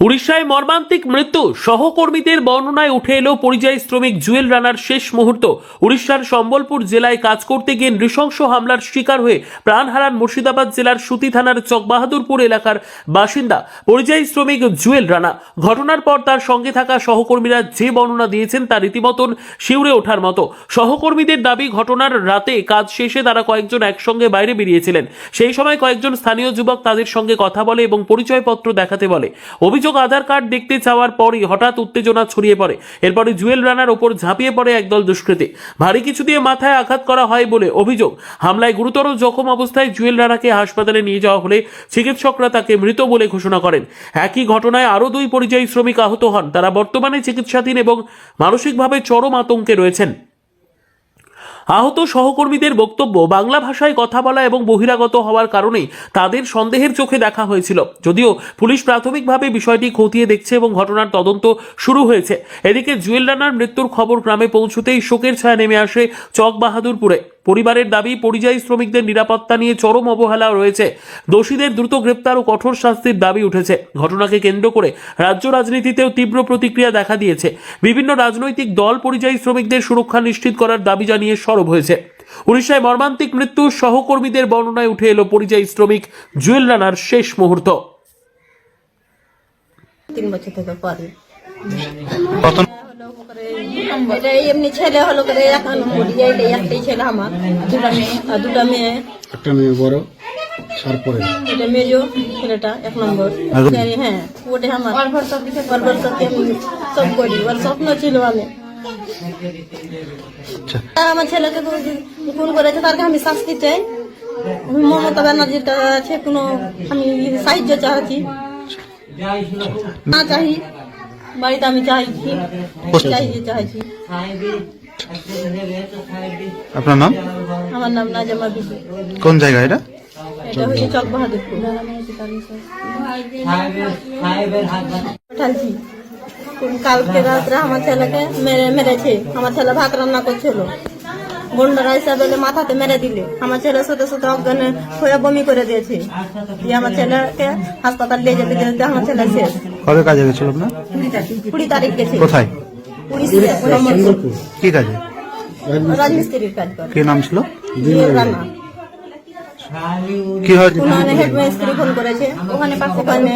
উড়িষ্যায় মর্মান্তিক মৃত্যু। সহকর্মীদের বর্ণনায় উঠে এলো পরিযায়ী শ্রমিক জুয়েল রানার শেষ মুহূর্ত। উড়িষ্যার সম্বলপুর জেলায় কাজ করতে গিয়ে নৃশংস হামলার শিকার হয়ে প্রাণ হারান মুর্শিদাবাদ জেলার সুতি থানার চকবাহাদুরপুর এলাকার বাসিন্দা। পরিযায়ী শ্রমিক জুয়েল রানা ঘটনার পর তার সঙ্গে থাকা সহকর্মীরা যে বর্ণনা দিয়েছেন তা রীতিমতন শিউরে ওঠার মতো। সহকর্মীদের দাবি, ঘটনার রাতে কাজ শেষে তারা কয়েকজন একসঙ্গে বাইরে বেরিয়েছিলেন। সেই সময় কয়েকজন স্থানীয় যুবক তাদের সঙ্গে কথা বলে এবং পরিচয়পত্র দেখাতে বলে। অভিযোগ আধার কার্ড দেখতে চাওয়ার পরই হঠাৎ উত্তেজনা ছড়িয়ে পড়ে। এরপরে জুয়েল রানার ওপর ঝাঁপিয়ে পড়ে একদল দুষ্কৃতী। ভারী কিছু দিয়ে মাথায় আঘাত করা হয় বলে অভিযোগ। হামলায় গুরুতর জখম অবস্থায় জুয়েল রানাকে হাসপাতালে নিয়ে যাওয়া হলে চিকিৎসকরা তাকে মৃত বলে ঘোষণা করেন। একই ঘটনায় আরও দুই পরিযায়ী শ্রমিক আহত হন। তারা বর্তমানে চিকিৎসাধীন এবং মানসিকভাবে চরম আতঙ্কে রয়েছেন। আহত সহকর্মীদের বক্তব্য বাংলা ভাষায় কথা বলা এবং বহিরাগত হওয়ার কারণে তাদের সন্দেহের চোখে দেখা হয়েছিল। যদিও পুলিশ প্রাথমিকভাবে বিষয়টি খতিয়ে দেখছে এবং ঘটনার তদন্ত শুরু হয়েছে। এদিকে জুয়েল রানার মৃত্যুর খবর গ্রামে পৌঁছতেই শোকের ছায়া নেমে আসে চক বাহাদুরপুরে পরিবারের দাবি পরিযায়ী শ্রমিকদের নিরাপত্তা নিয়ে চরম অবহেলা রয়েছে। দোষীদের দ্রুত গ্রেপ্তার ও কঠোর শাস্তির দাবি উঠেছে। ঘটনাকে কেন্দ্র করে রাজ্য রাজনীতিতেও তীব্র প্রতিক্রিয়া দেখা দিয়েছে। বিভিন্ন রাজনৈতিক দল পরিযায়ী শ্রমিকদের সুরক্ষা নিশ্চিত করার দাবি জানিয়ে সরব হয়েছে। উড়িষ্যায় মর্মান্তিক মৃত্যু সহকর্মীদের বর্ণনায় উঠে এলো পরিযায়ী শ্রমিক জুয়েল রানার শেষ মুহূর্ত। তিন বছর থেকে এটা এমনি ছেলে হলো করে এক নম্বর এইটা একটাই ছেলে আমার। দুটা মেয়ে আর দুটা মেয়ে। একটা মেয়ে বড় তারপরে এটা মেজো ছেলেটা এক নম্বর। আর- হ্যাঁ ওটা আমার। আমি সব করি ওর স্বপ্ন ছিল আমি। আচ্ছা। আমার ছেলেকে খুন করেছে তারকে আমি শাস্তি চাই। মমতা ব্যানার্জির আছে কোনো আমি সাহায্য চাচ্ছি। না চাই। বাড়িতে আমি চাইছি চাইছি চাইছি। আপনার নাম? আমার নাম নাজামা বিবি। কোন জায়গা এটা? এটা হচ্ছে চক বাহাদুরপুর। কালকে রাত্রে আমার ছেলেকে মেরে মেরেছে। আমার ছেলে ভাত রান্না করছিল। বন্ডারা হিসাবে মাথাতে মেরে দিলে। আমার ছেলের সাথে সাথে অজ্ঞান হয়ে বমি করে দিয়েছে। দিয়ে আমার ছেলেকে হাসপাতাল নিয়ে যেতে যেতে আমার ছেলে শেষ। কবে কাজে গেছিল আপনার? কুড়ি তারিখ গেছে কোথায়। কি কাজে? রাজমিস্ত্রির কাজ করে। কি নাম ছিল? কি হয়েছে হেড ফোন করেছে। ওখানে